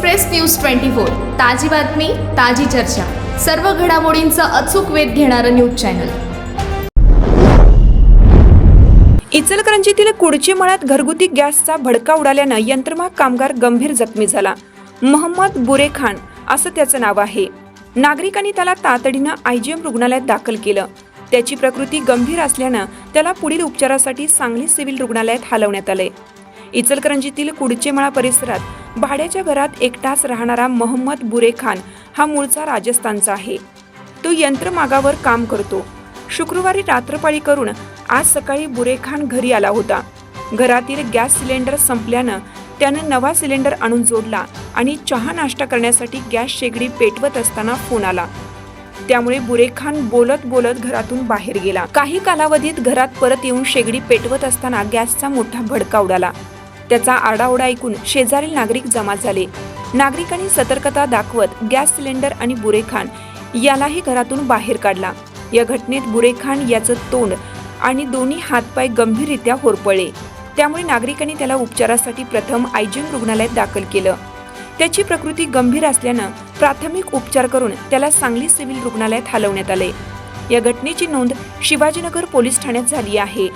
Express news twenty four ताजी बातमी ताजी चर्चा. सर्व घडामोडींचा अचूक वेध घेणारं न्यूज चॅनल. इचलकरंजीतील कुडची मळ्यात घरगुती गॅसचा भडका उडाल्यानं यंत्रमाग कामगार गंभीर जखमी झाला. मोहम्मद बुरे खान असं त्याचं नाव आहे. नागरिकांनी त्याला तातडीनं आय जी एम रुग्णालयात दाखल केलं. त्याची प्रकृती गंभीर असल्यानं त्याला पुढील उपचारासाठी सांगली सिव्हिल रुग्णालयात हलवण्यात आलंय. इचलकरंजीतील कुडचेमळा परिसरात भाड्याच्या घरात एकटाच राहणारा मोहम्मद बुरे खान हा मूळचा राजस्थानचा आहे. तो यंत्रमागावर काम करतो. शुक्रवारी रात्रपाळी करून आज सकाळी बुरेखान घरी आला होता. घरातील गॅस सिलेंडर संपल्यानं त्यानं नवा सिलेंडर आणून जोडला आणि चहा नाश्ता करण्यासाठी गॅस शेगडी पेटवत असताना फोन आला. त्यामुळे बुरेखान बोलत बोलत घरातून बाहेर गेला. काही कालावधीत घरात परत येऊन शेगडी पेटवत असताना गॅसचा मोठा भडका उडाला. त्याचा आडाओडा ऐकून शेजारील नागरिक जमा झाले. नागरिकांनी सतर्कता दाखवत गॅस सिलेंडर आणि बुरेखान यालाही घरातून बाहेर काढला. या घटनेत बुरेखान याचं तोंड आणि दोन्ही हातपाय गंभीररित्या होरपळले. त्यामुळे नागरिकांनी त्याला उपचारासाठी प्रथम आयजीएम रुग्णालयात दाखल केलं. त्याची प्रकृती गंभीर असल्यानं प्राथमिक उपचार करून त्याला सांगली सिव्हिल रुग्णालयात हलवण्यात आले. या घटनेची नोंद शिवाजीनगर पोलीस ठाण्यात झाली आहे.